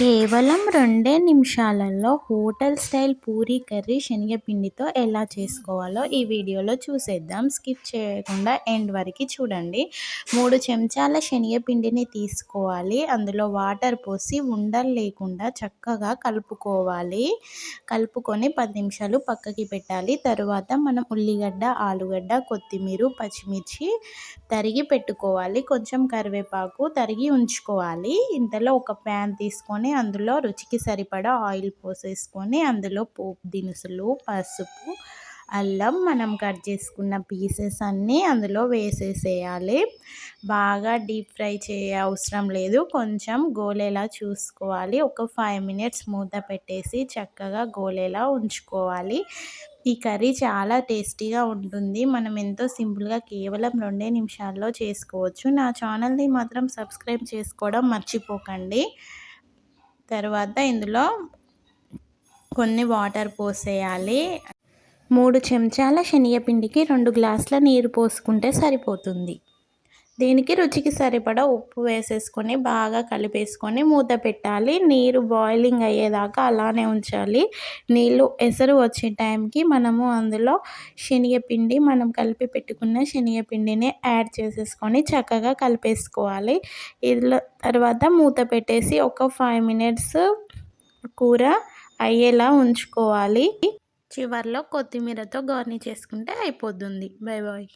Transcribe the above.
కేవలం రెండే నిమిషాలలో హోటల్ స్టైల్ పూరీ కర్రీ శనగపిండితో ఎలా చేసుకోవాలో ఈ వీడియోలో చూసేద్దాం. స్కిప్ చేయకుండా ఎండ్ వరకు చూడండి. మూడు చెంచాల శనగపిండిని తీసుకోవాలి. అందులో వాటర్ పోసి ఉండలు లేకుండా చక్కగా కలుపుకోవాలి. కలుపుకొని పది నిమిషాలు పక్కకి పెట్టాలి. తరువాత మనం ఉల్లిగడ్డ ఆలుగడ్డ కొత్తిమీర పచ్చిమిర్చి తరిగి పెట్టుకోవాలి. కొంచెం కరివేపాకు తరిగి ఉంచుకోవాలి. ఇంతలో ఒక ప్యాన్ తీసుకొని తీసుకొని అందులో రుచికి సరిపడా ఆయిల్ పోసేసుకొని అందులో పోపు దినుసులు పసుపు అల్లం మనం కట్ చేసుకున్న పీసెస్ అన్నీ అందులో వేసేసేయాలి. బాగా డీప్ ఫ్రై చేయ అవసరం లేదు. కొంచెం గోలేలా చూసుకోవాలి. ఒక ఫైవ్ మినిట్స్ మూత పెట్టేసి చక్కగా గోలేలా ఉంచుకోవాలి. ఈ కర్రీ చాలా టేస్టీగా ఉంటుంది. మనం ఎంతో సింపుల్గా కేవలం రెండే నిమిషాల్లో చేసుకోవచ్చు. నా ఛానల్ని మాత్రం సబ్స్క్రైబ్ చేసుకోవడం మర్చిపోకండి. తర్వాత ఇందులో కొన్ని వాటర్ పోసేయాలి. మూడు చెంచాల శనగపిండికి రెండు గ్లాసుల నీరు పోసుకుంటే సరిపోతుంది. దీనికి రుచికి సరిపడా ఉప్పు వేసేసుకొని బాగా కలిపేసుకొని మూత పెట్టాలి. నీరు బాయిలింగ్ అయ్యేదాకా అలానే ఉంచాలి. నీళ్ళు ఎసరు వచ్చే టైంకి మనము అందులో శనగపిండి మనం కలిపి పెట్టుకున్న శనగపిండిని యాడ్ చేసేసుకొని చక్కగా కలిపేసుకోవాలి. ఇందులో తర్వాత మూత పెట్టేసి ఒక ఫైవ్ మినిట్స్ కూర అయ్యేలా ఉంచుకోవాలి. చివర్లో కొత్తిమీరతో గార్నిష్ చేసుకుంటే అయిపోతుంది. Bye bye